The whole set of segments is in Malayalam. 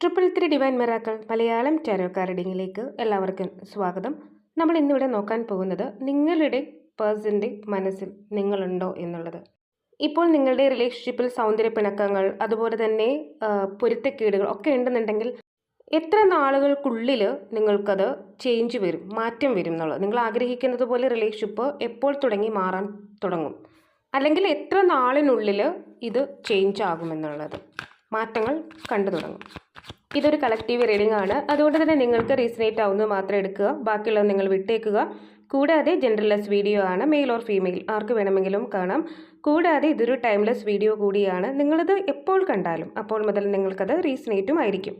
Triple three divine miracles Malayalam tarot കാർഡിങ്ങിലേക്ക് എല്ലാവർക്കും സ്വാഗതം. നമ്മൾ ഇന്നിവിടെ നോക്കാൻ പോകുന്നത് നിങ്ങളുടെ പേഴ്സന്റെ മനസ്സിൽ നിങ്ങളുണ്ടോ എന്നുള്ളത്. ഇപ്പോൾ നിങ്ങളുടെ റിലേഷൻഷിപ്പിൽ സൗന്ദര്യ പിണക്കങ്ങൾ അതുപോലെ തന്നെ പൊരുത്തക്കേടുകൾ ഒക്കെ ഉണ്ടെന്നുണ്ടെങ്കിൽ എത്ര നാളുകൾക്കുള്ളിൽ നിങ്ങൾക്കത് ചേഞ്ച് വരും മാറ്റം വരും എന്നുള്ളത്. നിങ്ങൾ ആഗ്രഹിക്കുന്നത് പോലെ റിലേഷൻഷിപ്പ് എപ്പോൾ തുടങ്ങി മാറാൻ തുടങ്ങും. അല്ലെങ്കിൽ എത്ര നാളിനുള്ളിൽ ഇത് ചേഞ്ച് ആകുമെന്നുള്ളത്. മാറ്റങ്ങൾ കണ്ടു തുടങ്ങും. ഇതൊരു കളക്റ്റീവ് റീഡിംഗ് ആണ്. അതുകൊണ്ട് തന്നെ നിങ്ങൾക്ക് റീസണേറ്റ് ആവുന്നത് മാത്രം എടുക്കുക. ബാക്കിയുള്ളത് നിങ്ങൾ വിട്ടേക്കുക. കൂടാതെ ജെൻഡർലെസ് വീഡിയോ ആണ് മെയിൽ ഓർ ഫീമെയിൽ ആർക്ക് വേണമെങ്കിലും കാണാം. കൂടാതെ ഇതൊരു ടൈംലെസ് വീഡിയോ കൂടിയാണ്. നിങ്ങളിത് എപ്പോൾ കണ്ടാലും അപ്പോൾ മുതൽ നിങ്ങൾക്കത് റീസണേറ്റും ആയിരിക്കും.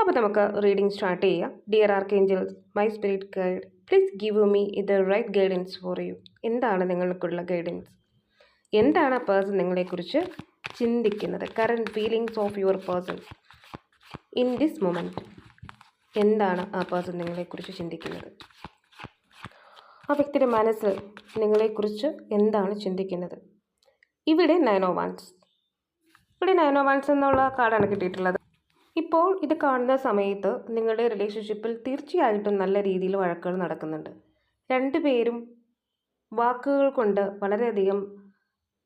അപ്പോൾ നമുക്ക് റീഡിംഗ് സ്റ്റാർട്ട് ചെയ്യാം. Dear archangels my spirit guide please give me ഇത് റൈറ്റ് ഗൈഡൻസ് ഫോർ യു എന്താണ് നിങ്ങൾക്കുള്ള ഗൈഡൻസ് എന്താണ് ആ പേഴ്സൺ നിങ്ങളെക്കുറിച്ച് ചിന്തിക്കുന്നത് current feelings of your person in this moment എന്താണ് ആ പേഴ്സൺ നിങ്ങളെക്കുറിച്ച് ചിന്തിക്കുന്നത്? ആ വ്യക്തിയുടെ മനസ്സ് നിങ്ങളെക്കുറിച്ച് എന്താണ് ചിന്തിക്കുന്നത്? ഇവിടെ നയനോ വൺസ് ഇവിടെ നയനോ വൺസ് എന്നുള്ള കാർഡാണ് കിട്ടിയിട്ടുള്ളത്. ഇപ്പോൾ ഇത് കാണുന്ന സമയത്ത് നിങ്ങളുടെ റിലേഷൻഷിപ്പിൽ തീർച്ചയായിട്ടും നല്ല രീതിയിൽ വഴക്കുകൾ നടക്കുന്നുണ്ട്. രണ്ടുപേരും വാക്കുകൾ കൊണ്ട് വളരെയധികം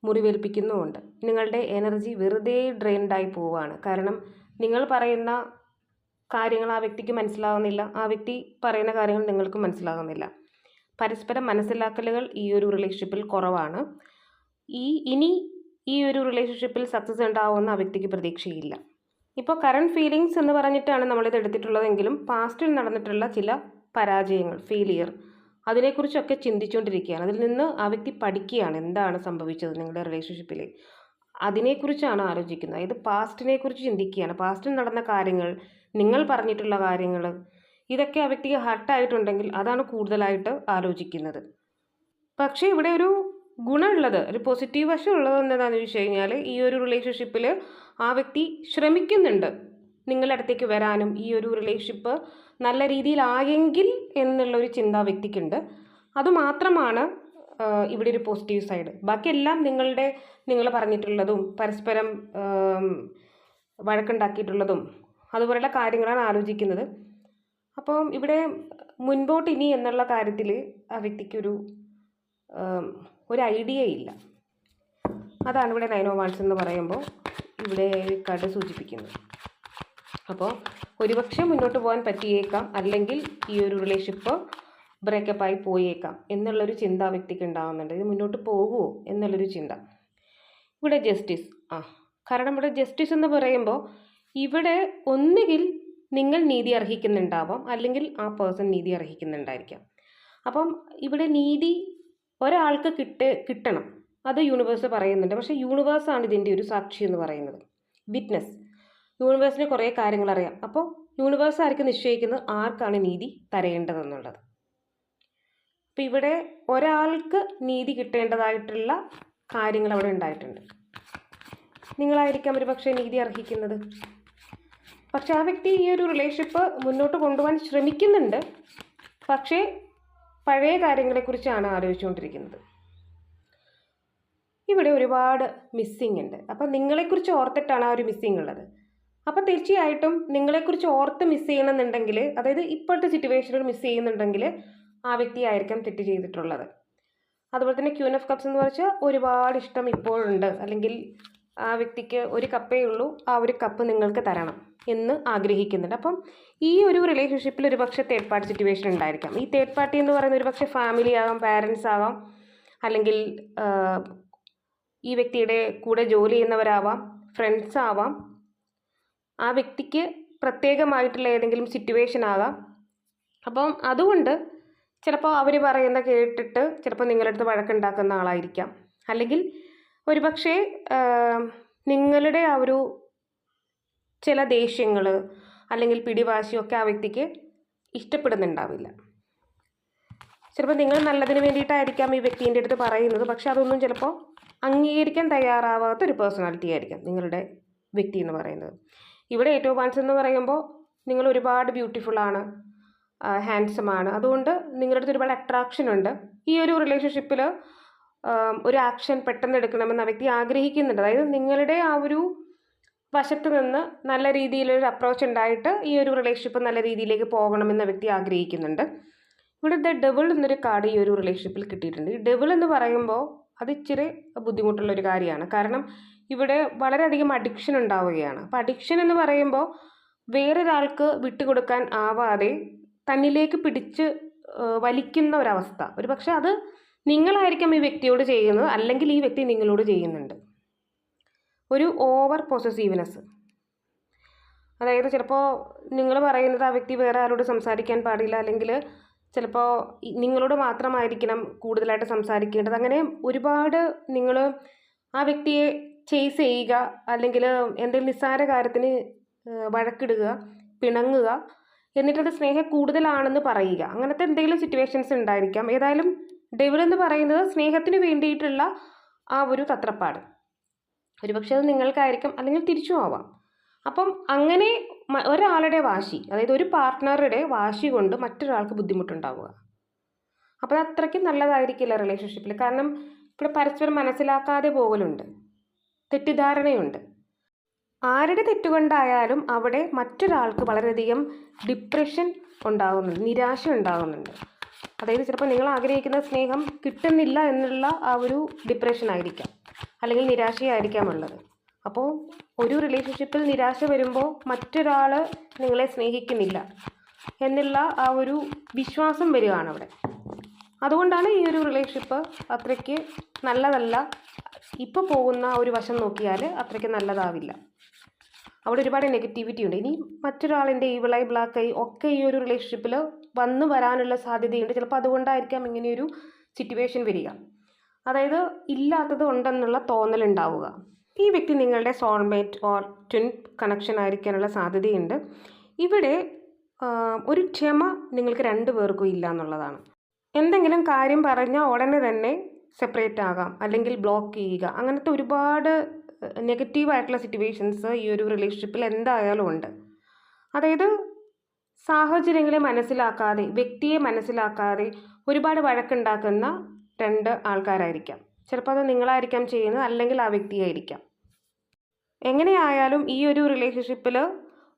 മുറിവേൽപ്പിക്കുന്നുമുണ്ട്. നിങ്ങളുടെ എനർജി വെറുതെ ഡ്രെയിൻഡായി പോവുകയാണ്. കാരണം നിങ്ങൾ പറയുന്ന കാര്യങ്ങൾ ആ വ്യക്തിക്ക് മനസ്സിലാകുന്നില്ല ആ വ്യക്തി പറയുന്ന കാര്യങ്ങൾ നിങ്ങൾക്ക് മനസ്സിലാകുന്നില്ല പരസ്പരം മനസ്സിലാക്കലുകൾ ഈ ഒരു റിലേഷൻഷിപ്പിൽ കുറവാണ്. ഈ ഇനി ഈ ഒരു റിലേഷൻഷിപ്പിൽ സക്സസ് ഉണ്ടാവുമെന്ന് ആ വ്യക്തിക്ക് പ്രതീക്ഷയില്ല. ഇപ്പോൾ കറണ്ട് ഫീലിങ്സ് എന്ന് പറഞ്ഞിട്ടാണ് നമ്മളിത് എടുത്തിട്ടുള്ളതെങ്കിലും പാസ്റ്റിൽ നടന്നിട്ടുള്ള ചില പരാജയങ്ങൾ ഫെയിലിയർ അതിനെക്കുറിച്ചൊക്കെ ചിന്തിച്ചുകൊണ്ടിരിക്കുകയാണ് അതിൽ നിന്ന് ആ വ്യക്തി പഠിക്കുകയാണ്. എന്താണ് സംഭവിച്ചത് നിങ്ങളുടെ റിലേഷൻഷിപ്പിൽ അതിനെക്കുറിച്ചാണ് ആലോചിക്കുന്നത്. അതായത് പാസ്റ്റിനെ കുറിച്ച് ചിന്തിക്കുകയാണ്. പാസ്റ്റിൽ നടന്ന കാര്യങ്ങൾ നിങ്ങൾ പറഞ്ഞിട്ടുള്ള കാര്യങ്ങൾ ഇതൊക്കെ ആ വ്യക്തിക്ക് ഹർട്ടായിട്ടുണ്ടെങ്കിൽ അതാണ് കൂടുതലായിട്ട് ആലോചിക്കുന്നത്. പക്ഷേ ഇവിടെ ഒരു ഗുണമുള്ളത് ഒരു പോസിറ്റീവ് വശം ഉള്ളത് എന്താണെന്ന് വെച്ച് കഴിഞ്ഞാൽ ഈ ഒരു റിലേഷൻഷിപ്പിൽ ആ വ്യക്തി ശ്രമിക്കുന്നുണ്ട്. നിങ്ങളുടെ അടുത്തേക്ക് വരാനും ഈ ഒരു റിലേഷൻഷിപ്പ് നല്ല രീതിയിലായെങ്കിൽ എന്നുള്ളൊരു ചിന്ത വ്യക്തിക്കുണ്ട്. അതുമാത്രമാണ് ഇവിടെ ഒരു പോസിറ്റീവ് സൈഡ് ബാക്കിയെല്ലാം നിങ്ങളുടെ നിങ്ങൾ പറഞ്ഞിട്ടുള്ളതും പരസ്പരം വഴക്കുണ്ടാക്കിയിട്ടുള്ളതും അതുപോലെയുള്ള കാര്യങ്ങളാണ് ആലോചിക്കുന്നത്. അപ്പോൾ ഇവിടെ മുൻപോട്ട് ഇനി എന്നുള്ള കാര്യത്തിൽ ആ വ്യക്തിക്കൊരു ഒരു ഐഡിയ ഇല്ല. അതാണ് ഇവിടെ നൈനോ വാൾസ് എന്ന് പറയുമ്പോൾ ഇവിടെ കട സൂചിപ്പിക്കുന്നത്. അപ്പോൾ ഒരുപക്ഷെ മുന്നോട്ട് പോകാൻ പറ്റിയേക്കാം അല്ലെങ്കിൽ ഈ ഒരു റിലേഷൻഷിപ്പ് ബ്രേക്കപ്പായി പോയേക്കാം എന്നുള്ളൊരു ചിന്ത വ്യക്തിക്ക് ഉണ്ടാകുന്നുണ്ട് ഇത് മുന്നോട്ട് പോകുമോ എന്നുള്ളൊരു ചിന്ത. ഇവിടെ ജസ്റ്റിസ് ആ കാരണം ഇവിടെ ജസ്റ്റിസ് എന്ന് പറയുമ്പോൾ ഇവിടെ ഒന്നുകിൽ നിങ്ങൾ നീതി അർഹിക്കുന്നുണ്ടാവാം അല്ലെങ്കിൽ ആ പേഴ്സൺ നീതി അർഹിക്കുന്നുണ്ടായിരിക്കാം. അപ്പം ഇവിടെ നീതി ഒരാൾക്ക് കിട്ട് കിട്ടണം. അത് യൂണിവേഴ്സ് പറയുന്നുണ്ട്. പക്ഷേ യൂണിവേഴ്സാണ് ഇതിന്റെ ഒരു സാക്ഷി എന്ന് പറയുന്നത്. വിറ്റ്നസ് യൂണിവേഴ്സിന് കുറേ കാര്യങ്ങൾ അറിയാം അപ്പോൾ യൂണിവേഴ്സ് ആയിരിക്കും നിശ്ചയിക്കുന്നത് ആർക്കാണ് നീതി തരേണ്ടതെന്നുള്ളത്? അപ്പോൾ ഇവിടെ ഒരാൾക്ക് നീതി കിട്ടേണ്ടതായിട്ടുള്ള കാര്യങ്ങൾ അവിടെ ഉണ്ടായിട്ടുണ്ട്. നിങ്ങളായിരിക്കാം ഒരു പക്ഷേ നീതി അർഹിക്കുന്നത്. പക്ഷെ ആ വ്യക്തി ഈ ഒരു റിലേഷൻഷിപ്പ് മുന്നോട്ട് കൊണ്ടുപോകാൻ ശ്രമിക്കുന്നുണ്ട്. പക്ഷേ പഴയ കാര്യങ്ങളെക്കുറിച്ചാണ് ആലോചിച്ചുകൊണ്ടിരിക്കുന്നത്. ഇവിടെ ഒരുപാട് മിസ്സിങ് ഉണ്ട്. അപ്പം നിങ്ങളെക്കുറിച്ച് ഓർത്തിട്ടാണ് ആ ഒരു മിസ്സിങ് ഉള്ളത്. അപ്പോൾ തീർച്ചയായിട്ടും നിങ്ങളെക്കുറിച്ച് ഓർത്ത് മിസ് ചെയ്യണമെന്നുണ്ടെങ്കിൽ അതായത് ഇപ്പോഴത്തെ സിറ്റുവേഷനിൽ മിസ് ചെയ്യുന്നുണ്ടെങ്കിൽ ആ വ്യക്തിയായിരിക്കാം തെറ്റ് ചെയ്തിട്ടുള്ളത്. അതുപോലെ തന്നെ ക്യൂൻ ഓഫ് കപ്സ് എന്ന് പറഞ്ഞാൽ ഒരുപാട് ഇഷ്ടം ഇപ്പോഴുണ്ട്. അല്ലെങ്കിൽ ആ വ്യക്തിക്ക് ഒരു കപ്പേ ഉള്ളൂ ആ ഒരു കപ്പ് നിങ്ങൾക്ക് തരണം എന്ന് ആഗ്രഹിക്കുന്നുണ്ട്. അപ്പം ഈ ഒരു റിലേഷൻഷിപ്പിൽ ഒരു പക്ഷേ തേർഡ് പാർട്ടി സിറ്റുവേഷൻ ഉണ്ടായിരിക്കാം. ഈ തേർഡ് പാർട്ടി എന്ന് പറയുന്ന ഒരു പക്ഷേ ഫാമിലി ആവാം പാരൻസ് ആവാം അല്ലെങ്കിൽ ഈ വ്യക്തിയുടെ കൂടെ ജോലി ചെയ്യുന്നവരാവാം ഫ്രണ്ട്സ് ആവാം ആ വ്യക്തിക്ക് പ്രത്യേകമായിട്ടുള്ള ഏതെങ്കിലും സിറ്റുവേഷൻ ആകാം. അപ്പം അതുകൊണ്ട് ചിലപ്പോൾ അവർ പറയുന്ന കേട്ടിട്ട് ചിലപ്പോൾ നിങ്ങളുടെ അടുത്ത് വഴക്കുണ്ടാക്കുന്ന ആളായിരിക്കാം. അല്ലെങ്കിൽ ഒരുപക്ഷേ നിങ്ങളുടെ ആ ഒരു ചില ദേഷ്യങ്ങൾ അല്ലെങ്കിൽ പിടിവാശിയൊക്കെ ആ വ്യക്തിക്ക് ഇഷ്ടപ്പെടുന്നുണ്ടാവില്ല. ചിലപ്പോൾ നിങ്ങൾ നല്ലതിന് വേണ്ടിയിട്ടായിരിക്കാം ഈ വ്യക്തിന്റെ അടുത്ത് പറയുന്നത്. പക്ഷെ അതൊന്നും ചിലപ്പോൾ അംഗീകരിക്കാൻ തയ്യാറാവാത്ത ഒരു പേഴ്സണാലിറ്റി ആയിരിക്കാം നിങ്ങളുടെ വ്യക്തി എന്ന് പറയുന്നത്. ഇവിടെ ഏറ്റവും വൺസ് എന്ന് പറയുമ്പോൾ നിങ്ങൾ ഒരുപാട് ഹാൻസം ആണ് അതുകൊണ്ട് നിങ്ങളുടെ അടുത്ത് ഒരുപാട് അട്രാക്ഷൻ ഉണ്ട്. ഈ ഒരു റിലേഷൻഷിപ്പിൽ ഒരു ആക്ഷൻ പെട്ടെന്ന് എടുക്കണമെന്ന് ആ വ്യക്തി ആഗ്രഹിക്കുന്നുണ്ട്. അതായത് നിങ്ങളുടെ ആ ഒരു വശത്ത് നിന്ന് നല്ല രീതിയിലൊരു അപ്രോച്ച് ഉണ്ടായിട്ട് ഈ ഒരു റിലേഷൻഷിപ്പ് നല്ല രീതിയിലേക്ക് പോകണമെന്ന് വ്യക്തി ആഗ്രഹിക്കുന്നുണ്ട്. ഇവിടെ ദ ഡബിൾ എന്നൊരു കാർഡ് ഈ ഒരു റിലേഷൻഷിപ്പിൽ കിട്ടിയിട്ടുണ്ട്. ഈ ഡബിൾ എന്ന് പറയുമ്പോൾ അത് ഇച്ചിരി ബുദ്ധിമുട്ടുള്ള ഒരു കാര്യമാണ്. കാരണം ഇവിടെ വളരെയധികം അഡിക്ഷൻ ഉണ്ടാവുകയാണ്. അപ്പോൾ അഡിക്ഷൻ എന്ന് പറയുമ്പോൾ വേറൊരാൾക്ക് വിട്ടുകൊടുക്കാൻ ആവാതെ തന്നിലേക്ക് പിടിച്ച് വലിക്കുന്ന ഒരവസ്ഥ. ഒരു പക്ഷെ അത് നിങ്ങളായിരിക്കാം ഈ വ്യക്തിയോട് ചെയ്യുന്നത് അല്ലെങ്കിൽ ഈ വ്യക്തി നിങ്ങളോട് ചെയ്യുന്നുണ്ട്. ഒരു ഓവർ പൊസസീവ്നെസ് അതായത് ചിലപ്പോൾ നിങ്ങൾ പറയുന്നത് ആ വ്യക്തി വേറെ ആരോട് സംസാരിക്കാൻ പാടില്ല അല്ലെങ്കിൽ ചിലപ്പോൾ നിങ്ങളോട് മാത്രമായിരിക്കണം കൂടുതലായിട്ട് സംസാരിക്കേണ്ടത്. അങ്ങനെ ഒരുപാട് നിങ്ങൾ ആ വ്യക്തിയെ ചേസ് ചെയ്യുക അല്ലെങ്കിൽ എന്തെങ്കിലും നിസ്സാര കാര്യത്തിന് വഴക്കിടുക പിണങ്ങുക എന്നിട്ടത് സ്നേഹം കൂടുതലാണെന്ന് പറയുക. അങ്ങനത്തെ എന്തെങ്കിലും സിറ്റുവേഷൻസ് ഉണ്ടായിരിക്കാം. ഏതായാലും ഡെവിൾ എന്ന് പറയുന്നത് സ്നേഹത്തിന് വേണ്ടിയിട്ടുള്ള ആ ഒരു തത്രപ്പാട്. ഒരുപക്ഷെ അത് നിങ്ങൾക്കായിരിക്കും അല്ലെങ്കിൽ തിരിച്ചും ആവാം. അപ്പം അങ്ങനെ ഒരാളുടെ വാശി അതായത് ഒരു പാർട്ട്ണറുടെ വാശി കൊണ്ട് മറ്റൊരാൾക്ക് ബുദ്ധിമുട്ടുണ്ടാവുക. അപ്പോൾ അത്രയ്ക്കും നല്ലതായിരിക്കില്ല റിലേഷൻഷിപ്പിൽ കാരണം ഇവിടെ പരസ്പരം മനസ്സിലാക്കാതെ പോകലുണ്ട്. തെറ്റിദ്ധാരണയുണ്ട്. ആരുടെ തെറ്റുകൊണ്ടായാലും അവിടെ മറ്റൊരാൾക്ക് വളരെയധികം ഡിപ്രഷൻ ഉണ്ടാകുന്നുണ്ട് നിരാശ ഉണ്ടാകുന്നുണ്ട് അതായത് ചിലപ്പോൾ നിങ്ങൾ ആഗ്രഹിക്കുന്ന സ്നേഹം കിട്ടുന്നില്ല എന്നുള്ള ആ ഒരു ഡിപ്രഷൻ ആയിരിക്കാം അല്ലെങ്കിൽ നിരാശയായിരിക്കാം ഉള്ളത്. അപ്പോൾ ഒരു റിലേഷൻഷിപ്പിൽ നിരാശ വരുമ്പോൾ മറ്റൊരാൾ നിങ്ങളെ സ്നേഹിക്കുന്നില്ല എന്നുള്ള ആ ഒരു വിശ്വാസം വരികയാണ് അവിടെ. അതുകൊണ്ടാണ് ഈ ഒരു റിലേഷൻഷിപ്പ് അത്രയ്ക്ക് നല്ലതല്ല ഇപ്പോൾ പോകുന്ന ഒരു വശം നോക്കിയാൽ അത്രയ്ക്ക് നല്ലതാവില്ല. അവിടെ ഒരുപാട് നെഗറ്റിവിറ്റി ഉണ്ട്. ഇനി മറ്റൊരാളിന്റെ ഈവിളൈ ബ്ലാക്ക് ഐ ഒക്കെ ഈ ഒരു റിലേഷൻഷിപ്പിൽ വന്നു വരാനുള്ള സാധ്യതയുണ്ട്. ചിലപ്പോൾ അതുകൊണ്ടായിരിക്കാം ഇങ്ങനെയൊരു സിറ്റുവേഷൻ വരിക. അതായത് ഇല്ലാത്തത് ഉണ്ടെന്നുള്ള തോന്നലുണ്ടാവുക ഈ വ്യക്തി നിങ്ങളുടെ സോൾമേറ്റ് ഓർ ട്വിൻ കണക്ഷൻ ആയിരിക്കാനുള്ള സാധ്യതയുണ്ട്. ഇവിടെ ഒരു ക്ഷമ നിങ്ങൾക്ക് രണ്ടു പേർക്കും ഇല്ല എന്നുള്ളതാണ് എന്തെങ്കിലും കാര്യം പറഞ്ഞാൽ ഉടനെ തന്നെ സെപ്പറേറ്റ് ആകാം അല്ലെങ്കിൽ ബ്ലോക്ക് ചെയ്യുക. അങ്ങനത്തെ ഒരുപാട് നെഗറ്റീവായിട്ടുള്ള സിറ്റുവേഷൻസ് ഈ ഒരു റിലേഷൻഷിപ്പിൽ എന്തായാലും ഉണ്ട്. അതായത് സാഹചര്യങ്ങളെ മനസ്സിലാക്കാതെ വ്യക്തിയെ മനസ്സിലാക്കാതെ ഒരുപാട് വഴക്കുണ്ടാക്കുന്ന രണ്ട് ആൾക്കാരായിരിക്കാം. ചിലപ്പോൾ അത് നിങ്ങളായിരിക്കാം ചെയ്യുന്നത് അല്ലെങ്കിൽ ആ വ്യക്തിയായിരിക്കാം എങ്ങനെയായാലും ഈ ഒരു റിലേഷൻഷിപ്പിൽ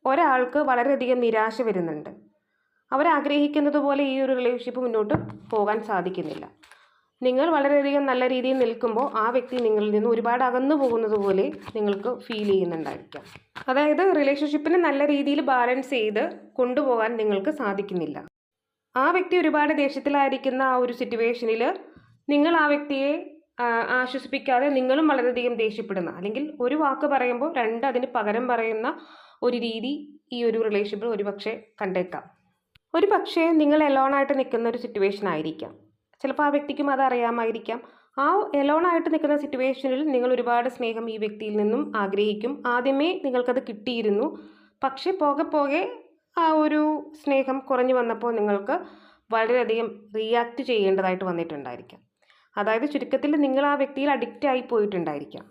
ഒരാൾക്ക് വളരെയധികം നിരാശ വരുന്നുണ്ട്. അവരാഗ്രഹിക്കുന്നത് പോലെ ഈ ഒരു റിലേഷൻഷിപ്പ് മുന്നോട്ട് പോകാൻ സാധിക്കുന്നില്ല. നിങ്ങൾ വളരെയധികം നല്ല രീതിയിൽ നിൽക്കുമ്പോൾ ആ വ്യക്തി നിങ്ങളിൽ നിന്ന് ഒരുപാട് അകന്നു പോകുന്നത് പോലെ നിങ്ങൾക്ക് ഫീൽ ചെയ്യുന്നുണ്ടായിരിക്കാം. അതായത് റിലേഷൻഷിപ്പിനെ നല്ല രീതിയിൽ ബാലൻസ് ചെയ്ത് കൊണ്ടുപോകാൻ നിങ്ങൾക്ക് സാധിക്കുന്നില്ല. ആ വ്യക്തി ഒരുപാട് ദേഷ്യത്തിലായിരിക്കുന്ന ആ ഒരു സിറ്റുവേഷനിൽ നിങ്ങൾ ആ വ്യക്തിയെ ആശ്വസിപ്പിക്കാതെ നിങ്ങളും വളരെയധികം ദേഷ്യപ്പെടുന്ന അല്ലെങ്കിൽ ഒരു വാക്ക് പറയുമ്പോൾ രണ്ട് അതിന് പകരം പറയുന്ന ഒരു രീതി ഈ ഒരു റിലേഷൻഷിപ്പിൽ ഒരുപക്ഷെ കണ്ടേക്കാം. ഒരു പക്ഷേ നിങ്ങൾ എലോണായിട്ട് നിൽക്കുന്ന ഒരു സിറ്റുവേഷൻ ആയിരിക്കാം. ചിലപ്പോൾ ആ വ്യക്തിക്കും അത് അറിയാമായിരിക്കാം. ആ എലോണായിട്ട് നിൽക്കുന്ന സിറ്റുവേഷനിൽ നിങ്ങൾ ഒരുപാട് സ്നേഹം ഈ വ്യക്തിയിൽ നിന്നും ആഗ്രഹിക്കും. ആദ്യമേ നിങ്ങൾക്കത് കിട്ടിയിരുന്നു. പക്ഷേ പോകെ പോകെ ആ ഒരു സ്നേഹം കുറഞ്ഞു വന്നപ്പോൾ നിങ്ങൾക്ക് വളരെയധികം റിയാക്ട് ചെയ്യേണ്ടതായിട്ട് വന്നിട്ടുണ്ടായിരിക്കാം. അതായത് ചുരുക്കത്തിൽ നിങ്ങൾ ആ വ്യക്തിയിൽ അഡിക്റ്റ് ആയി പോയിട്ടുണ്ടായിരിക്കാം.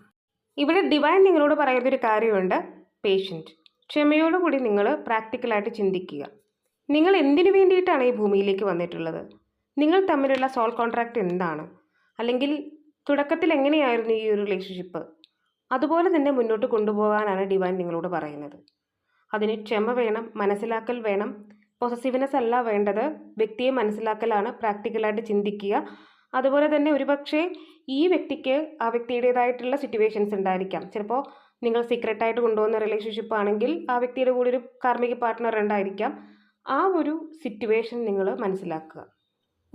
ഇവിടെ ഡിവൈൻ നിങ്ങളോട് പറയുന്ന ഒരു കാര്യമുണ്ട്. പേഷ്യന്റ് ക്ഷമയോടുകൂടി നിങ്ങൾ പ്രാക്ടിക്കലായിട്ട് ചിന്തിക്കുക. നിങ്ങൾ എന്തിനു വേണ്ടിയിട്ടാണ് ഈ ഭൂമിയിലേക്ക് വന്നിട്ടുള്ളത്? നിങ്ങൾ തമ്മിലുള്ള സോൾ കോൺട്രാക്റ്റ് എന്താണ്? അല്ലെങ്കിൽ തുടക്കത്തിൽ എങ്ങനെയായിരുന്നു ഈ ഒരു റിലേഷൻഷിപ്പ് അതുപോലെ തന്നെ മുന്നോട്ട് കൊണ്ടുപോകാനാണ് ഡിവൈൻ നിങ്ങളോട് പറയുന്നത്. അതിന് ക്ഷമ വേണം മനസ്സിലാക്കൽ വേണം. പൊസസീവ്നെസ് അല്ല വേണ്ടത്. വ്യക്തിയെ മനസ്സിലാക്കലാണ് പ്രാക്ടിക്കലായിട്ട് ചിന്തിക്കുക. അതുപോലെ തന്നെ ഒരുപക്ഷെ ഈ വ്യക്തിക്ക് ആ വ്യക്തിയുടേതായിട്ടുള്ള സിറ്റുവേഷൻസ് ഉണ്ടായിരിക്കാം. ചിലപ്പോൾ നിങ്ങൾ സീക്രട്ടായിട്ട് കൊണ്ടുപോകുന്ന റിലേഷൻഷിപ്പ് ആണെങ്കിൽ ആ വ്യക്തിയുടെ കൂടെ ഒരു കാർമ്മിക പാർട്ട്ണർ ഉണ്ടായിരിക്കാം. ആ ഒരു സിറ്റുവേഷൻ നിങ്ങൾ മനസ്സിലാക്കുക.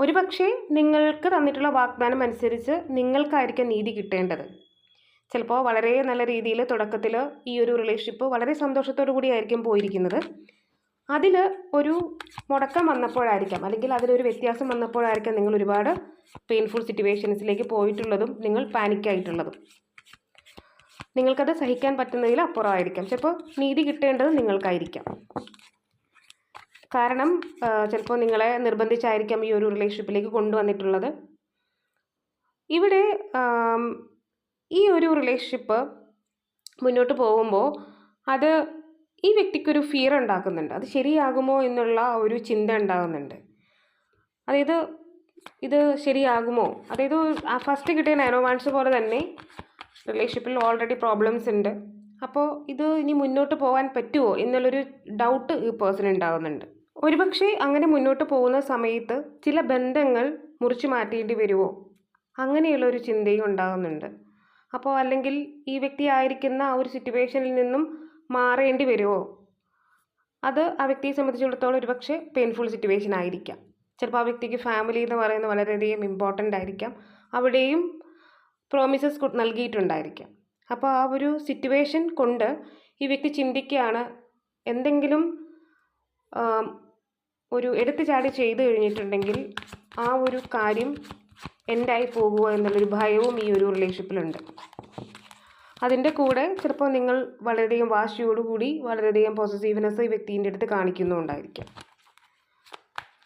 ഒരുപക്ഷെ നിങ്ങൾക്ക് തന്നിട്ടുള്ള വാഗ്ദാനം അനുസരിച്ച് നിങ്ങൾക്കായിരിക്കും നീതി കിട്ടേണ്ടത്. ചിലപ്പോൾ വളരെ നല്ല രീതിയിൽ തുടക്കത്തിൽ ഈ ഒരു റിലേഷൻഷിപ്പ് വളരെ സന്തോഷത്തോടു കൂടിയായിരിക്കും പോയിരിക്കുന്നത്. അതിൽ ഒരു മുടക്കം വന്നപ്പോഴായിരിക്കാം അല്ലെങ്കിൽ അതിലൊരു വ്യത്യാസം വന്നപ്പോഴായിരിക്കാം നിങ്ങൾ ഒരുപാട് പെയിൻഫുൾ സിറ്റുവേഷൻസിലേക്ക് പോയിട്ടുള്ളതും നിങ്ങൾ പാനിക്കായിട്ടുള്ളതും നിങ്ങൾക്കത് സഹിക്കാൻ പറ്റുന്നതിൽ അപ്പുറമായിരിക്കാം. ചിലപ്പോൾ നീതി കിട്ടേണ്ടത് നിങ്ങൾക്കായിരിക്കാം. കാരണം ചിലപ്പോൾ നിങ്ങളെ നിർബന്ധിച്ചായിരിക്കാം ഈ ഒരു റിലേഷൻഷിപ്പിലേക്ക് കൊണ്ടുവന്നിട്ടുള്ളത്. ഇവിടെ ഈ ഒരു റിലേഷൻഷിപ്പ് മുന്നോട്ട് പോകുമ്പോൾ അത് ഈ വ്യക്തിക്കൊരു ഫിയർ ഉണ്ടാക്കുന്നുണ്ട്. അത് ശരിയാകുമോ എന്നുള്ള ഒരു ചിന്ത ഉണ്ടാകുന്നുണ്ട്. അതായത് ഇത് ശരിയാകുമോ? അതായത് ഫസ്റ്റ് കിട്ടിയ നാനോ വാൺസ് പോലെ തന്നെ റിലേഷൻഷിപ്പിൽ ഓൾറെഡി പ്രോബ്ലംസ് ഉണ്ട്. അപ്പോൾ ഇത് ഇനി മുന്നോട്ട് പോകാൻ പറ്റുമോ എന്നുള്ളൊരു ഡൗട്ട് ഈ പേഴ്സൺ ഉണ്ടാകുന്നുണ്ട്. ഒരുപക്ഷെ അങ്ങനെ മുന്നോട്ട് പോകുന്ന സമയത്ത് ചില ബന്ധങ്ങൾ മുറിച്ചു മാറ്റേണ്ടി വരുമോ അങ്ങനെയുള്ള ഒരു ചിന്തയും ഉണ്ടാകുന്നുണ്ട്. അപ്പോൾ അല്ലെങ്കിൽ ഈ വ്യക്തി ആയിരിക്കുന്ന ആ ഒരു സിറ്റുവേഷനിൽ നിന്നും മാറേണ്ടി വരുമോ അത് ആ വ്യക്തിയെ സംബന്ധിച്ചിടത്തോളം ഒരുപക്ഷെ പെയിൻഫുൾ സിറ്റുവേഷൻ ആയിരിക്കാം. ചിലപ്പോൾ ആ വ്യക്തിക്ക് ഫാമിലി എന്ന് പറയുന്നത് വളരെയധികം ഇമ്പോർട്ടന്റ് ആയിരിക്കാം. അവിടെയും പ്രോമിസസ് നൽകിയിട്ടുണ്ടായിരിക്കാം. അപ്പോൾ ആ ഒരു സിറ്റുവേഷൻ കൊണ്ട് ഈ വ്യക്തി ചിന്തിക്കുകയാണ് എന്തെങ്കിലും ഒരു എടുത്തു ചാടി ചെയ്തു കഴിഞ്ഞിട്ടുണ്ടെങ്കിൽ ആ ഒരു കാര്യം എൻഡായി പോകുമോ എന്നുള്ളൊരു ഭയവും ഈ ഒരു റിലേഷൻഷിപ്പിലുണ്ട് അതിന്റെ കൂടെ ചിലപ്പോൾ നിങ്ങൾ വളരെയധികം വാശിയോടുകൂടി വളരെയധികം പോസിറ്റീവ്നെസ് ഈ വ്യക്തിന്റെ അടുത്ത് കാണിക്കുന്നുണ്ടായിരിക്കാം.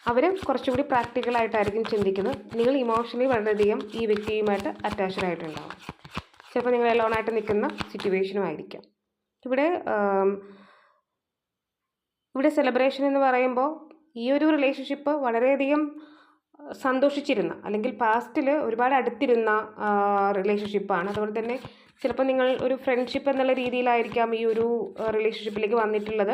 അവർ കുറച്ചുകൂടി പ്രാക്ടിക്കലായിട്ടായിരിക്കും ചിന്തിക്കുന്നത്. നിങ്ങൾ ഇമോഷണലി വളരെയധികം ഈ വ്യക്തിയുമായിട്ട് അറ്റാച്ച്ഡ് ആയിട്ടുണ്ടാവും. ചിലപ്പോൾ നിങ്ങൾ എലോണായിട്ട് നിൽക്കുന്ന സിറ്റുവേഷനും ആയിരിക്കാം. ഇവിടെ ഇവിടെ സെലിബ്രേഷൻ എന്ന് പറയുമ്പോൾ ഈ ഒരു റിലേഷൻഷിപ്പ് വളരെയധികം സന്തോഷിച്ചിരുന്ന അല്ലെങ്കിൽ പാസ്റ്റിൽ ഒരുപാട് അടുത്തിരുന്ന റിലേഷൻഷിപ്പാണ് അതുപോലെ തന്നെ ചിലപ്പോൾ നിങ്ങൾ ഒരു ഫ്രണ്ട്ഷിപ്പ് എന്നുള്ള രീതിയിലായിരിക്കാം ഈ ഒരു റിലേഷൻഷിപ്പിലേക്ക് വന്നിട്ടുള്ളത്.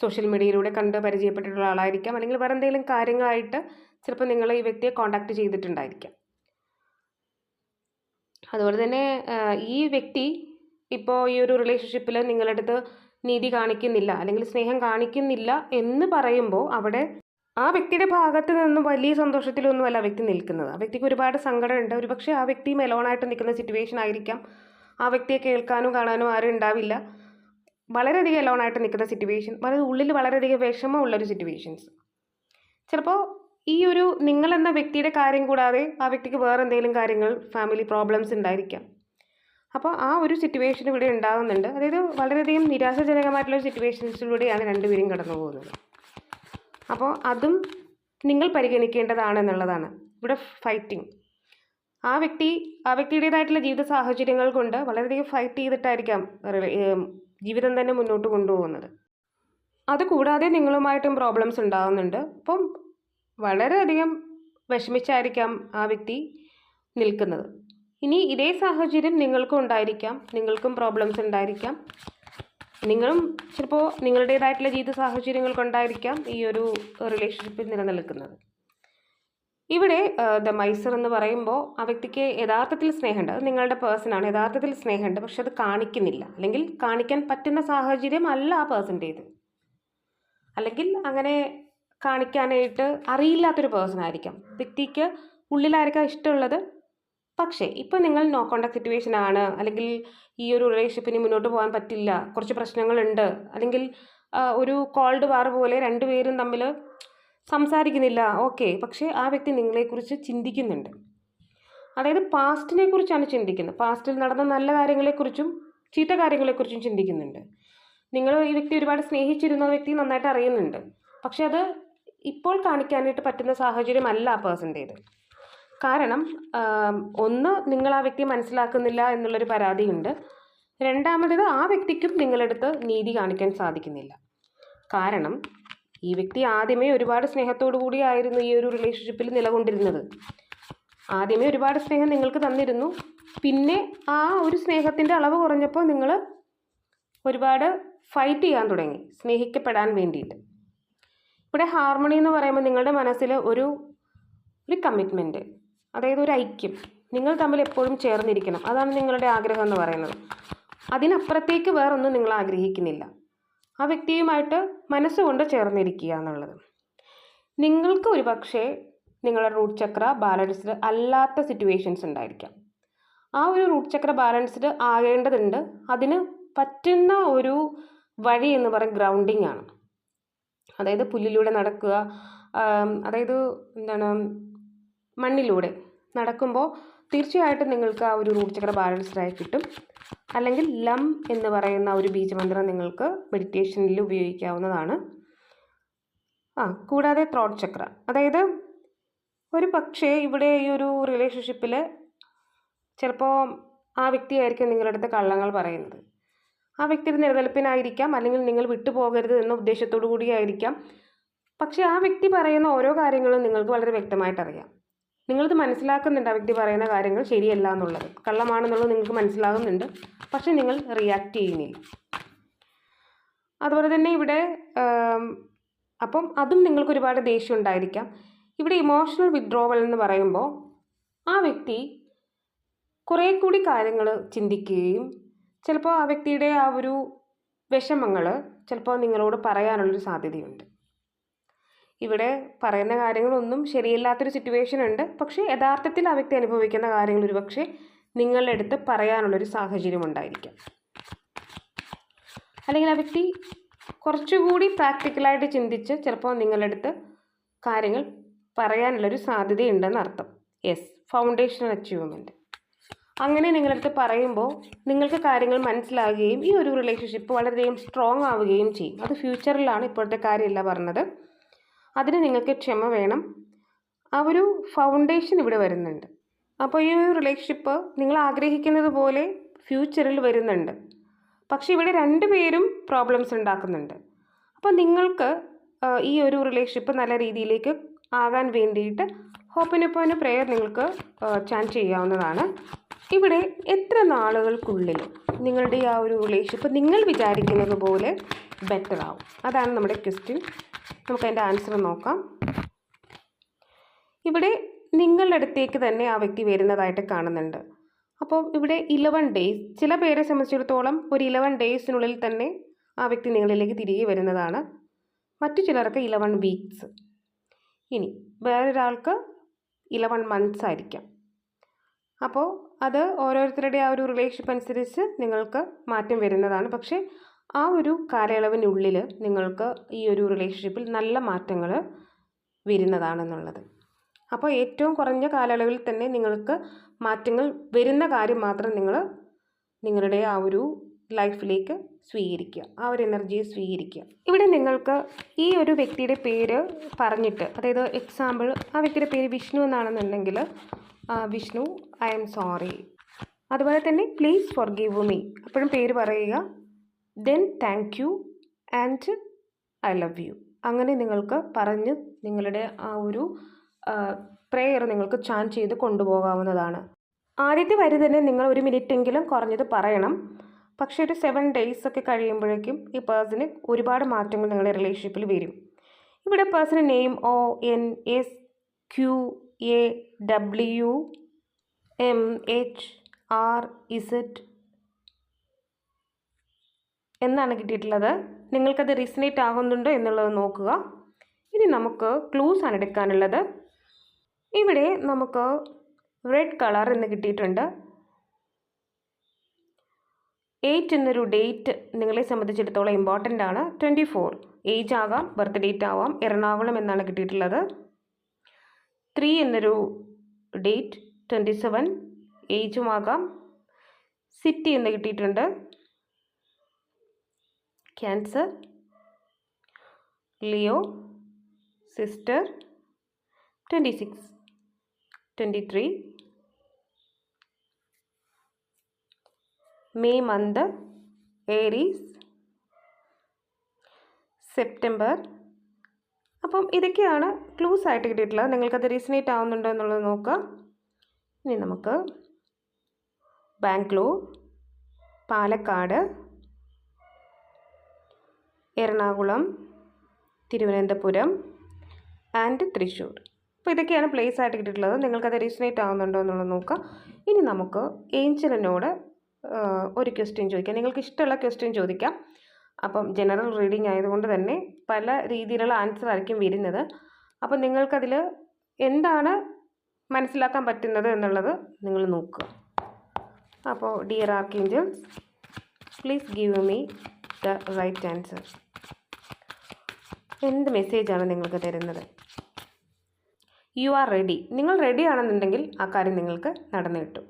സോഷ്യൽ മീഡിയയിലൂടെ കണ്ട് പരിചയപ്പെട്ടിട്ടുള്ള ആളായിരിക്കാം. അല്ലെങ്കിൽ വേറെ എന്തെങ്കിലും കാര്യങ്ങളായിട്ട് ചിലപ്പോൾ നിങ്ങൾ ഈ വ്യക്തിയെ കോണ്ടാക്ട് ചെയ്തിട്ടുണ്ടായിരിക്കാം. അതുപോലെ തന്നെ ഈ വ്യക്തി ഇപ്പോൾ ഈ ഒരു റിലേഷൻഷിപ്പിൽ നിങ്ങളുടെ അടുത്ത് നീതി കാണിക്കുന്നില്ല അല്ലെങ്കിൽ സ്നേഹം കാണിക്കുന്നില്ല എന്ന് പറയുമ്പോൾ അവിടെ ആ വ്യക്തിയുടെ ഭാഗത്ത് നിന്ന് വലിയ സന്തോഷത്തിലൊന്നുമല്ല ആ വ്യക്തി നിൽക്കുന്നത്. ആ വ്യക്തിക്ക് ഒരുപാട് സങ്കടമുണ്ട്. ഒരുപക്ഷെ ആ വ്യക്തി മെലോണായിട്ട് നിൽക്കുന്ന സിറ്റുവേഷൻ ആയിരിക്കാം. ആ വ്യക്തിയെ കേൾക്കാനും കാണാനും ആരും ഉണ്ടാവില്ല. വളരെയധികം എലോണായിട്ട് നിൽക്കുന്ന സിറ്റുവേഷൻ വളരെ ഉള്ളിൽ വളരെയധികം വിഷമമുള്ളൊരു സിറ്റുവേഷൻസ് ചിലപ്പോൾ ഈ ഒരു നിങ്ങളെന്ന വ്യക്തിയുടെ കാര്യം കൂടാതെ ആ വ്യക്തിക്ക് വേറെ എന്തെങ്കിലും കാര്യങ്ങൾ ഫാമിലി പ്രോബ്ലംസ് ഉണ്ടായിരിക്കാം. അപ്പോൾ ആ ഒരു സിറ്റുവേഷൻ ഇവിടെ ഉണ്ടാകുന്നുണ്ട് അതായത് വളരെയധികം നിരാശാജനകമായിട്ടുള്ള സിറ്റുവേഷൻസിലൂടെയാണ് രണ്ടുപേരും കടന്നു പോകുന്നത്. അപ്പോൾ അതും നിങ്ങൾ പരിഗണിക്കേണ്ടതാണ് എന്നുള്ളതാണ് ഇവിടെ ഫൈറ്റിംഗ് ആ വ്യക്തി ആ വ്യക്തിയുടേതായിട്ടുള്ള ജീവിത സാഹചര്യങ്ങൾ കൊണ്ട് വളരെയധികം ഫൈറ്റ് ചെയ്തിട്ടായിരിക്കാം ജീവിതം തന്നെ മുന്നോട്ട് കൊണ്ടുപോകുന്നത്. അതുകൂടാതെ നിങ്ങളുമായിട്ടും പ്രോബ്ലംസ് ഉണ്ടാകുന്നുണ്ട് അപ്പം വളരെയധികം വിഷമിച്ചായിരിക്കാം ആ വ്യക്തി നിൽക്കുന്നത്. ഇനി ഇതേ സാഹചര്യം നിങ്ങൾക്കും ഉണ്ടായിരിക്കാം. നിങ്ങൾക്കും പ്രോബ്ലംസ് ഉണ്ടായിരിക്കാം. നിങ്ങളും ചിലപ്പോൾ നിങ്ങളുടേതായിട്ടുള്ള ജീവിത സാഹചര്യങ്ങൾ കൊണ്ടായിരിക്കാം ഈ ഒരു റിലേഷൻഷിപ്പിൽ നിലനിൽക്കുന്നത്. ഇവിടെ ദ മൈസർ എന്ന് പറയുമ്പോൾ ആ വ്യക്തിക്ക് യഥാർത്ഥത്തിൽ സ്നേഹമുണ്ട്. അത് നിങ്ങളുടെ പേഴ്സണാണ് യഥാർത്ഥത്തിൽ സ്നേഹമുണ്ട്. പക്ഷെ അത് കാണിക്കുന്നില്ല. അല്ലെങ്കിൽ കാണിക്കാൻ പറ്റുന്ന സാഹചര്യം അല്ല ആ പേഴ്സന്റേത് അല്ലെങ്കിൽ അങ്ങനെ കാണിക്കാനായിട്ട് അറിയില്ലാത്തൊരു പേഴ്സൺ ആയിരിക്കാം. വ്യക്തിക്ക് ഉള്ളിലായിരിക്കാം ഇഷ്ടമുള്ളത്. പക്ഷേ ഇപ്പം നിങ്ങൾ നോ കോണ്ടാക്ട് സിറ്റുവേഷൻ ആണ് അല്ലെങ്കിൽ ഈ ഒരു റിലേഷൻഷിപ്പിന് മുന്നോട്ട് പോകാൻ പറ്റില്ല കുറച്ച് പ്രശ്നങ്ങളുണ്ട് അല്ലെങ്കിൽ ഒരു കോൾഡ് വാർ പോലെ രണ്ടുപേരും തമ്മിൽ സംസാരിക്കുന്നില്ല ഓക്കെ പക്ഷേ ആ വ്യക്തി നിങ്ങളെക്കുറിച്ച് ചിന്തിക്കുന്നുണ്ട്. അതായത് പാസ്റ്റിനെ കുറിച്ചാണ് ചിന്തിക്കുന്നത്. പാസ്റ്റിൽ നടന്ന നല്ല കാര്യങ്ങളെക്കുറിച്ചും ചീത്ത കാര്യങ്ങളെക്കുറിച്ചും ചിന്തിക്കുന്നുണ്ട്. നിങ്ങൾ ഈ വ്യക്തി ഒരുപാട് സ്നേഹിച്ചിരുന്ന വ്യക്തി നന്നായിട്ട് അറിയുന്നുണ്ട്. പക്ഷേ അത് ഇപ്പോൾ കാണിക്കാനായിട്ട് പറ്റുന്ന സാഹചര്യമല്ല ആ പേഴ്സന്റേത് കാരണം ഒന്ന് നിങ്ങൾ ആ വ്യക്തി മനസ്സിലാക്കുന്നില്ല എന്നുള്ളൊരു പരാതിയുണ്ട്. രണ്ടാമത്തേത് ആ വ്യക്തിക്കും നിങ്ങളെടുത്ത് നീതി കാണിക്കാൻ സാധിക്കുന്നില്ല. കാരണം ഈ വ്യക്തി ആദ്യമേ ഒരുപാട് സ്നേഹത്തോടു കൂടിയായിരുന്നു ഈ ഒരു റിലേഷൻഷിപ്പിൽ നിലകൊണ്ടിരുന്നത്. ആദ്യമേ ഒരുപാട് സ്നേഹം നിങ്ങൾക്ക് തന്നിരുന്നു. പിന്നെ ആ ഒരു സ്നേഹത്തിന്റെ അളവ് കുറഞ്ഞപ്പോൾ നിങ്ങൾ ഒരുപാട് ഫൈറ്റ് ചെയ്യാൻ തുടങ്ങി സ്നേഹിക്കപ്പെടാൻ വേണ്ടിയിട്ട്. ഇവിടെ ഹാർമണി എന്ന് പറയുമ്പോൾ നിങ്ങളുടെ മനസ്സിൽ ഒരു ഒരു കമ്മിറ്റ്മെന്റ് അതായത് ഒരു ഐക്യം. നിങ്ങൾ തമ്മിൽ എപ്പോഴും ചേർന്നിരിക്കണം. അതാണ് നിങ്ങളുടെ ആഗ്രഹം എന്ന് പറയുന്നത്. അതിനപ്പുറത്തേക്ക് വേറൊന്നും നിങ്ങൾ ആഗ്രഹിക്കുന്നില്ല. ആ വ്യക്തിയുമായിട്ട് മനസ്സുകൊണ്ട് ചേർന്നിരിക്കുക എന്നുള്ളത്. നിങ്ങൾക്ക് ഒരു പക്ഷേ നിങ്ങളുടെ റൂട്ട് ചക്ര ബാലൻസ്ഡ് അല്ലാത്ത സിറ്റുവേഷൻസ് ഉണ്ടായിരിക്കാം. ആ ഒരു റൂട്ട് ചക്ര ബാലൻസ്ഡ് ആകേണ്ടതുണ്ട്. അതിന് പറ്റുന്ന ഒരു വഴി എന്ന് പറയുന്നത് ഗ്രൗണ്ടിങ് ആണ്. അതായത് പുല്ലിലൂടെ നടക്കുക അതായത് എന്താണ് മണ്ണിലൂടെ. നടക്കുമ്പോൾ തീർച്ചയായിട്ടും നിങ്ങൾക്ക് ആ ഒരു റൂട്ട് ചക്ര ബാലൻസ്ഡ് ആയി കിട്ടും. അല്ലെങ്കിൽ ലം എന്ന് പറയുന്ന ഒരു ബീജമന്ത്രം നിങ്ങൾക്ക് മെഡിറ്റേഷനിൽ ഉപയോഗിക്കാവുന്നതാണ്. ആ കൂടാതെ ത്രോട്ട് ചക്ര അതായത് ഒരു പക്ഷേ ഇവിടെ ഈ ഒരു റിലേഷൻഷിപ്പിൽ ചിലപ്പോൾ ആ വ്യക്തിയായിരിക്കും നിങ്ങളുടെ അടുത്ത് കള്ളങ്ങൾ പറയുന്നത്. ആ വ്യക്തിയുടെ നിലനിൽപ്പിനായിരിക്കാം അല്ലെങ്കിൽ നിങ്ങൾ വിട്ടുപോകരുത് എന്ന ഉദ്ദേശത്തോടു കൂടിയായിരിക്കാം. പക്ഷേ ആ വ്യക്തി പറയുന്ന ഓരോ കാര്യങ്ങളും നിങ്ങൾക്ക് വളരെ വ്യക്തമായിട്ട് അറിയാം നിങ്ങളിത് മനസ്സിലാക്കുന്നുണ്ട് ആ വ്യക്തി പറയുന്ന കാര്യങ്ങൾ ശരിയല്ല എന്നുള്ളത്. കള്ളമാണെന്നുള്ളത് നിങ്ങൾക്ക് മനസ്സിലാകുന്നുണ്ട്. പക്ഷേ നിങ്ങൾ റിയാക്റ്റ് ചെയ്യുന്നില്ല. അതുപോലെ തന്നെ ഇവിടെ അപ്പം അതും നിങ്ങൾക്ക് ഒരുപാട് ദേഷ്യം ഉണ്ടായിരിക്കാം. ഇവിടെ ഇമോഷണൽ വിഡ്രോവൽ എന്ന് പറയുമ്പോൾ ആ വ്യക്തി കുറേ കൂടി കാര്യങ്ങൾ ചിന്തിക്കുകയും ചിലപ്പോൾ ആ വ്യക്തിയുടെ ആ ഒരു വിഷമങ്ങൾ ചിലപ്പോൾ നിങ്ങളോട് പറയാനുള്ളൊരു സാധ്യതയുണ്ട്. ഇവിടെ പറയുന്ന കാര്യങ്ങളൊന്നും ശരിയല്ലാത്തൊരു സിറ്റുവേഷൻ ഉണ്ട്. പക്ഷേ യഥാർത്ഥത്തിൽ ആ വ്യക്തി അനുഭവിക്കുന്ന കാര്യങ്ങൾ ഒരുപക്ഷെ നിങ്ങളുടെ അടുത്ത് പറയാനുള്ളൊരു സാഹചര്യം ഉണ്ടായിരിക്കാം. അല്ലെങ്കിൽ ആ വ്യക്തി കുറച്ചുകൂടി പ്രാക്ടിക്കലായിട്ട് ചിന്തിച്ച് ചിലപ്പോൾ നിങ്ങളുടെ അടുത്ത് കാര്യങ്ങൾ പറയാനുള്ളൊരു സാധ്യതയുണ്ടെന്ന് അർത്ഥം. യെസ് ഫൗണ്ടേഷണൽ അച്ചീവ്മെന്റ് അങ്ങനെ നിങ്ങളുടെ അടുത്ത് പറയുമ്പോൾ നിങ്ങൾക്ക് കാര്യങ്ങൾ മനസ്സിലാകുകയും ഈ ഒരു റിലേഷൻഷിപ്പ് വളരെയധികം സ്ട്രോങ് ആവുകയും ചെയ്യും. അത് ഫ്യൂച്ചറിലാണ് ഇപ്പോഴത്തെ കാര്യമല്ല പറഞ്ഞത്. അതിന് നിങ്ങൾക്ക് ക്ഷമ വേണം. ആ ഒരു ഫൗണ്ടേഷൻ ഇവിടെ വരുന്നുണ്ട്. അപ്പോൾ ഈ ഒരു റിലേഷൻഷിപ്പ് നിങ്ങൾ ആഗ്രഹിക്കുന്നത് പോലെ ഫ്യൂച്ചറിൽ വരുന്നുണ്ട്. പക്ഷേ ഇവിടെ രണ്ട് പേരും പ്രോബ്ലംസ് ഉണ്ടാക്കുന്നുണ്ട്. അപ്പോൾ നിങ്ങൾക്ക് ഈ ഒരു റിലേഷൻഷിപ്പ് നല്ല രീതിയിലേക്ക് ആകാൻ വേണ്ടിയിട്ട് ഹോപ്പിനൊപ്പം പ്രെയർ നിങ്ങൾക്ക് ചാൻ ചെയ്യാവുന്നതാണ്. ഇവിടെ എത്ര നാളുകൾക്കുള്ളിൽ നിങ്ങളുടെ ആ ഒരു റിലേഷൻഷിപ്പ് നിങ്ങൾ വിചാരിക്കുന്നത് പോലെ ബെറ്റർ ആവും? അതാണ് നമ്മുടെ ക്വസ്റ്റ്യൻ നമുക്ക് അതിന്റെ ആൻസർ നോക്കാം. ഇവിടെ നിങ്ങളുടെ അടുത്തേക്ക് തന്നെ ആ വ്യക്തി വരുന്നതായിട്ട് കാണുന്നുണ്ട്. അപ്പോൾ ഇവിടെ ഇലവൻ ഡേയ്സ് ചില പേരെ സംബന്ധിച്ചിടത്തോളം ഒരു ഇലവൻ ഡേയ്സിനുള്ളിൽ തന്നെ ആ വ്യക്തി നിങ്ങളിലേക്ക് തിരികെ വരുന്നതാണ്. മറ്റു ചിലർക്ക് ഇലവൻ വീക്സ് ഇനി വേറൊരാൾക്ക് ഇലവൻ മന്ത്സ് ആയിരിക്കാം. അപ്പോൾ അത് ഓരോരുത്തരുടെ ആ ഒരു റിലേഷൻഷിപ്പ് അനുസരിച്ച് നിങ്ങൾക്ക് മാറ്റം വരുന്നതാണ്. പക്ഷേ ആ ഒരു കാലയളവിനുള്ളിൽ നിങ്ങൾക്ക് ഈ ഒരു റിലേഷൻഷിപ്പിൽ നല്ല മാറ്റങ്ങൾ വരുന്നതാണെന്നുള്ളത്. അപ്പോൾ ഏറ്റവും കുറഞ്ഞ കാലയളവിൽ തന്നെ നിങ്ങൾക്ക് മാറ്റങ്ങൾ വരുന്ന കാര്യം മാത്രം നിങ്ങൾ നിങ്ങളുടെ ആ ഒരു ലൈഫിലേക്ക് സ്വീകരിക്കുക. ആ ഒരു എനർജിയെ സ്വീകരിക്കുക. ഇവിടെ നിങ്ങൾക്ക് ഈ ഒരു വ്യക്തിയുടെ പേര് പറഞ്ഞിട്ട് അതായത് എക്സാമ്പിൾ ആ വ്യക്തിയുടെ പേര് വിഷ്ണു എന്നാണെന്നുണ്ടെങ്കിൽ വിഷ്ണു ഐ എം സോറി അതുപോലെ തന്നെ പ്ലീസ് ഫോർ ഗീവ് മീ അപ്പോഴും പേര് പറയുക. Then thank you and I love you അങ്ങനെ നിങ്ങൾക്ക് പറഞ്ഞ് നിങ്ങളുടെ ആ ഒരു പ്രെയർ നിങ്ങൾക്ക് ചാൻ ചെയ്ത് കൊണ്ടുപോകാവുന്നതാണ്. ആദ്യത്തെ വരി തന്നെ നിങ്ങൾ ഒരു മിനിറ്റെങ്കിലും കുറഞ്ഞത് പറയണം. പക്ഷേ ഒരു സെവൻ ഡേയ്സ് ഒക്കെ കഴിയുമ്പോഴേക്കും ഈ പേഴ്സന് ഒരുപാട് മാറ്റങ്ങൾ നിങ്ങളുടെ റിലേഷൻഷിപ്പിൽ വരും. ഇവിടെ person name O N S Q A W M H R Z എന്നാണ് കിട്ടിയിട്ടുള്ളത്. നിങ്ങൾക്കത് റിസനേറ്റ് ആകുന്നുണ്ടോ എന്നുള്ളത് നോക്കുക. ഇനി നമുക്ക് ക്ലൂസ് ആണ് എടുക്കാനുള്ളത്. ഇവിടെ നമുക്ക് റെഡ് കളർ എന്ന് കിട്ടിയിട്ടുണ്ട്. എയ്റ്റ് എന്നൊരു ഡേറ്റ് നിങ്ങളെ സംബന്ധിച്ചിടത്തോളം ഇമ്പോർട്ടന്റ് ആണ്. ട്വന്റി ഫോർ ഏജ് ആകാം ബർത്ത് ഡേറ്റ് ആവാം എറണാകുളം എന്നാണ് കിട്ടിയിട്ടുള്ളത്. ത്രീ എന്നൊരു ഡേറ്റ് ട്വന്റി സെവൻ ഏജും ആകാം. സിറ്റി എന്ന് കിട്ടിയിട്ടുണ്ട്. Cancer Leo sister twenty six twenty three May month Aries September. അപ്പം ഇതൊക്കെയാണ് ക്ലൂസ് ആയിട്ട് കിട്ടിയിട്ടുള്ളത്. നിങ്ങൾക്കത് റീസണേറ്റ് ആവുന്നുണ്ടോ എന്നുള്ളത് നോക്കുക ഇനി നമുക്ക് ബാംഗ്ലൂർ പാലക്കാട് എറണാകുളം തിരുവനന്തപുരം ആൻഡ് തൃശ്ശൂർ. അപ്പോൾ ഇതൊക്കെയാണ് പ്ലേസ് ആയിട്ട് കിട്ടിയിട്ടുള്ളത്. നിങ്ങൾക്കത് റീസണേറ്റ് ആവുന്നുണ്ടോ എന്നുള്ളത് നോക്കാം. ഇനി നമുക്ക് ഏഞ്ചലിനോട് ഒരു ക്വസ്റ്റ്യൻ ചോദിക്കാം. നിങ്ങൾക്ക് ഇഷ്ടമുള്ള ക്വസ്റ്റ്യൻ ചോദിക്കാം. അപ്പം ജനറൽ റീഡിംഗ് ആയതുകൊണ്ട് തന്നെ പല രീതിയിലുള്ള ആൻസർ ആയിരിക്കും വരുന്നത്. അപ്പം നിങ്ങൾക്കതിൽ എന്താണ് മനസ്സിലാക്കാൻ പറ്റുന്നത് എന്നുള്ളത് നിങ്ങൾ നോക്കുക. അപ്പോൾ dear archangels please give me the right answer. എന്ത് മെസ്സേജാണ് നിങ്ങൾക്ക് തരുന്നത്? You are ready. നിങ്ങൾ റെഡി ആണെന്നുണ്ടെങ്കിൽ ആ കാര്യം നിങ്ങൾക്ക് നടന്നു കിട്ടും.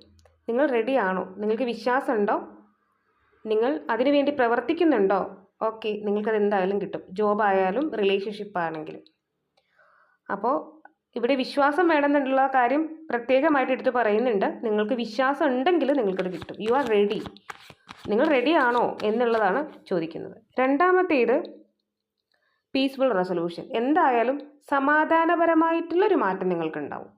നിങ്ങൾ റെഡി ആണോ? നിങ്ങൾക്ക് വിശ്വാസമുണ്ടോ? നിങ്ങൾ അതിനു വേണ്ടി പ്രവർത്തിക്കുന്നുണ്ടോ? ഓക്കെ നിങ്ങൾക്കത് എന്തായാലും കിട്ടും. ജോബായാലും റിലേഷൻഷിപ്പ് ആണെങ്കിലും അപ്പോൾ ഇവിടെ വിശ്വാസം വേണമെന്നുള്ള കാര്യം പ്രത്യേകമായിട്ട് എടുത്ത് പറയുന്നുണ്ട്. നിങ്ങൾക്ക് വിശ്വാസം ഉണ്ടെങ്കിൽ നിങ്ങൾക്കത് കിട്ടും. യു ആർ റെഡി നിങ്ങൾ റെഡി ആണോ എന്നുള്ളതാണ് ചോദിക്കുന്നത്. രണ്ടാമത്തേത് പീസ്ഫുൾ റെസൊല്യൂഷൻ എന്തായാലും സമാധാനപരമായിട്ടുള്ളൊരു മാറ്റം നിങ്ങൾക്കുണ്ടാവും.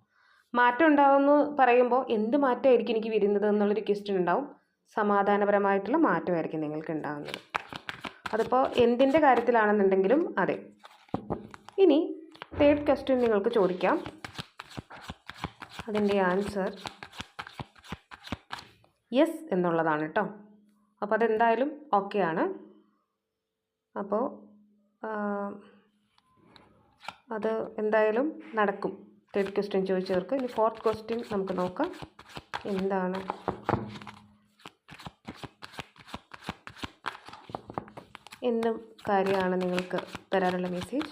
മാറ്റം ഉണ്ടാവുമെന്ന് പറയുമ്പോൾ എന്ത് മാറ്റമായിരിക്കും എനിക്ക് വരുന്നത് എന്നുള്ളൊരു ക്വസ്റ്റ്യൻ ഉണ്ടാവും. സമാധാനപരമായിട്ടുള്ള മാറ്റമായിരിക്കും നിങ്ങൾക്ക് ഉണ്ടാകുന്നത് അതിപ്പോൾ എന്തിന്റെ കാര്യത്തിലാണെന്നുണ്ടെങ്കിലും അതെ. ഇനി തേർഡ് ക്വസ്റ്റ്യൻ നിങ്ങൾക്ക് ചോദിക്കാം. അതിന്റെ ആൻസർ യെസ് എന്നുള്ളതാണ് കേട്ടോ അപ്പോൾ അതെന്തായാലും ഓക്കെ ആണ്. അപ്പോൾ അത് എന്തായാലും നടക്കും. തേർഡ് ക്വസ്റ്റ്യൻ ചോദിച്ചവർക്ക്. ഇനി ഫോർത്ത് ക്വസ്റ്റ്യൻ നമുക്ക് നോക്കാം. എന്താണ്? എന്നും കാര്യമാണ് നിങ്ങൾക്ക് തരാനുള്ള message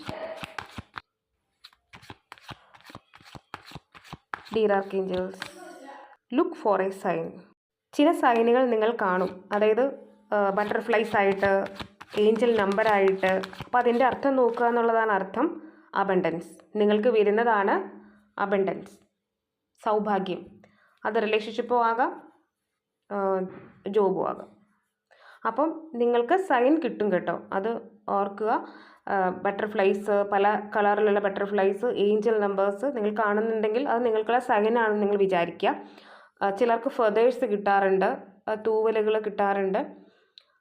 dear archangels look for a sign ചില സൈനുകൾ നിങ്ങൾ കാണും. അതായത് ബട്ടർഫ്ലൈസ് ആയിട്ട് ഏഞ്ചൽ നമ്പറായിട്ട് അപ്പോൾ അതിന്റെ അർത്ഥം നോക്കുക എന്നുള്ളതാണ് അർത്ഥം. അബണ്ടൻസ് നിങ്ങൾക്ക് വരുന്നതാണ് അബണ്ടൻസ് സൗഭാഗ്യം. അത് റിലേഷൻഷിപ്പോ ആകാം ജോബും ആകാം. അപ്പം നിങ്ങൾക്ക് സൈൻ കിട്ടും കേട്ടോ. അത് ഓർക്കുക. ബട്ടർഫ്ലൈസ് പല കളറിലുള്ള ബട്ടർഫ്ലൈസ് ഏഞ്ചൽ നമ്പേഴ്സ് നിങ്ങൾ കാണുന്നുണ്ടെങ്കിൽ അത് നിങ്ങൾക്കുള്ള സൈനാണെന്ന് നിങ്ങൾ വിചാരിക്കുക. ചിലർക്ക് ഫെതേഴ്സ് കിട്ടാറുണ്ട് തൂവലുകൾ കിട്ടാറുണ്ട്.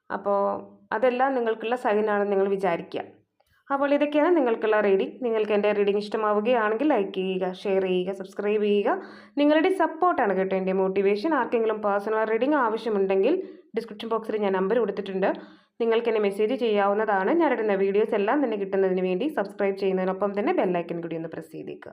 അപ്പോൾ അതെല്ലാം നിങ്ങൾക്കുള്ള സൈനാണെന്ന് നിങ്ങൾ വിചാരിക്കുക. അപ്പോൾ ഇതൊക്കെയാണ് നിങ്ങൾക്കുള്ള റീഡിംഗ് നിങ്ങൾക്ക് എന്റെ റീഡിംഗ് ഇഷ്ടമാവുകയാണെങ്കിൽ ലൈക്ക് ചെയ്യുക ഷെയർ ചെയ്യുക സബ്സ്ക്രൈബ് ചെയ്യുക. നിങ്ങളുടെ സപ്പോർട്ടാണ് കേട്ടോ എന്റെ മോട്ടിവേഷൻ ആർക്കെങ്കിലും പേഴ്സണൽ റീഡിംഗ് ആവശ്യമുണ്ടെങ്കിൽ ഡിസ്ക്രിപ്ഷൻ ബോക്സിൽ ഞാൻ നമ്പർ കൊടുത്തിട്ടുണ്ട്. നിങ്ങൾക്ക് എന്നെ മെസ്സേജ് ചെയ്യാവുന്നതാണ്. ഞാനിടുന്ന വീഡിയോസ് എല്ലാം തന്നെ കിട്ടുന്നതിന് വേണ്ടി സബ്സ്ക്രൈബ് ചെയ്യുന്നതിനൊപ്പം തന്നെ ബെല്ലൈക്കൻ കൂടി ഒന്ന് പ്രസ് ചെയ്തേക്കുക